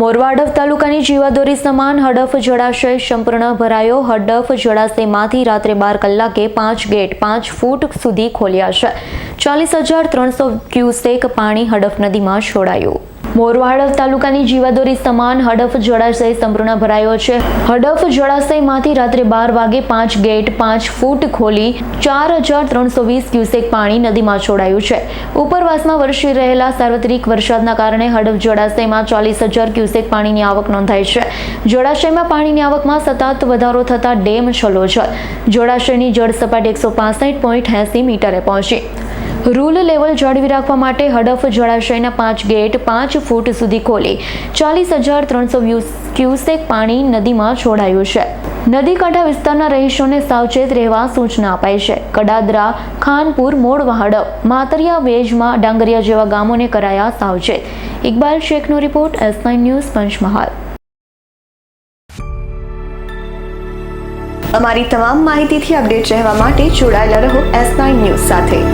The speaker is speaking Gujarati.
મોરવાડફ તાલુકાની જીવાદોરી સમાન હડફ જળાશય સંપૂર્ણ ભરાયો. હડફ જળાશયમાંથી રાત્રે બાર કલાકે પાંચ ગેટ પાંચ ફૂટ સુધી ખોલ્યા છે. ચાલીસ હજાર ત્રણસો ક્યુસેક પાણી હડફ નદીમાં છોડાયું. મોરવાડ તાલુકાની જીવાદોરી સમાન હડફ જળાશય સંપૂર્ણ ભરાયો છે. હડફ જળાશયમાંથી રાત્રે બાર વાગે પાંચ ગેટ પાંચ ફૂટ ખોલી ચાર હજાર ત્રણસો વીસ ક્યુસેક પાણી નદીમાં છોડાયું છે. ઉપરવાસમાં વરસી રહેલા સાર્વત્રિક વરસાદના કારણે હડફ જળાશયમાં ચાલીસ હજાર ક્યુસેક પાણીની આવક નોંધાઈ છે. જળાશયમાં પાણીની આવકમાં સતત વધારો થતા ડેમ છલો છે. જળાશયની જળ સપાટી એકસો પાસઠ પોઈન્ટ એસી મીટરે પહોંચી. રૂલ લેવલ જાળવી રાખવા માટે હડફ જળાશયના પાંચ ગેટ પાંચ ફૂટ સુધી ખોલી ચાલીસ હજાર ત્રણસો ક્યુસેક પાણી નદીમાં છોડાયું છે. નદી કાંઠા વિસ્તારના રહીશોને સાવચેત રહેવા સૂચના અપાઈ છે. કડાદરા, ખાનપુર મોડવા હડફ માતરિયા, વેજમાં, ડાંગરિયા જેવા ગામોને કરાયા સાવચેત. ઇકબાલ શેખનો રિપોર્ટ એસ ન્યૂઝ પંચમહાલ. અમારી તમામ માહિતીથી અપડેટ રહેવા માટે જોડાયેલા રહો એસ ન્યૂઝ સાથે.